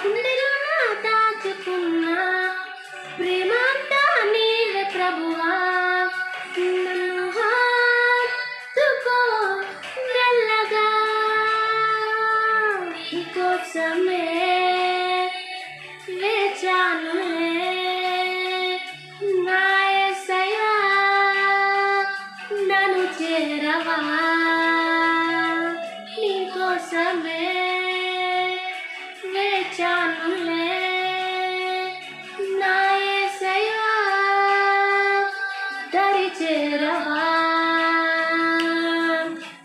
గుండెలోన దాచుకున్న ప్రేమంతా నీవే ప్రభువా నన్ను హత్తుకో వెళ్ళగా నీకోసమే వేచాను నాయసయా నన్ను చేరవా నీకోసమే వేచానులే నా దరి చేరవా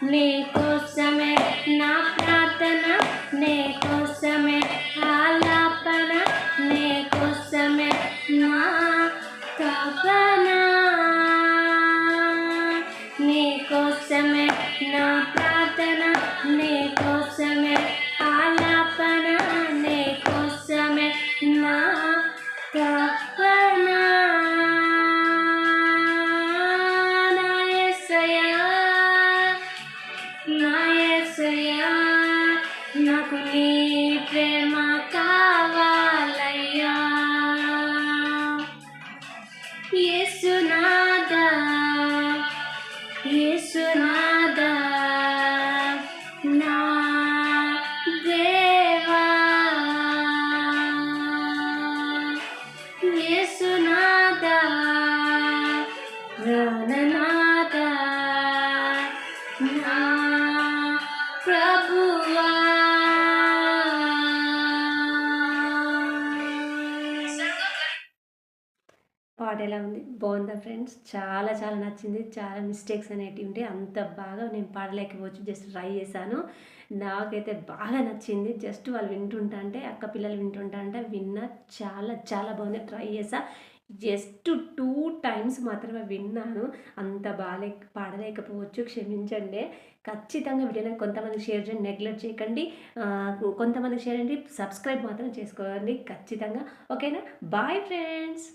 నీకోసమే నా ప్రార్థన నీకోసమే ఆలాపన నీకోసమే నా తపన నీకోసమే నా నాకు నీ ప్రేమ కావాలయ్యా. యేసునాదా యేసునాదా నా దేవా. యేసునాదా ప్రాణనాదా నా పాట ఎలా ఉంది? బాగుందా ఫ్రెండ్స్? చాలా చాలా నచ్చింది. చాలా మిస్టేక్స్ అనేటివి ఉంటే అంత బాగా నేను పాడలేకపోవచ్చు. జస్ట్ ట్రై చేశాను. నాకైతే బాగా నచ్చింది. జస్ట్ వాళ్ళు వింటుంటా అంటే అక్క పిల్లలు వింటుంటా అంటే విన్నా చాలా చాలా బాగుంది. ట్రై చేసా జస్ట్ టూ టైమ్స్ మాత్రమే విన్నాను. అంత బాగాలే పాడలేకపోవచ్చు. క్షమించండి. ఖచ్చితంగా వీడియోని కొంతమంది షేర్ చేయండి. నెగ్లెక్ట్ చేయకండి. కొంతమందికి కొంతమంది షేర్ చేయండి. సబ్స్క్రైబ్ మాత్రం చేసుకోండి. ఖచ్చితంగా. ఓకేనా? Bye friends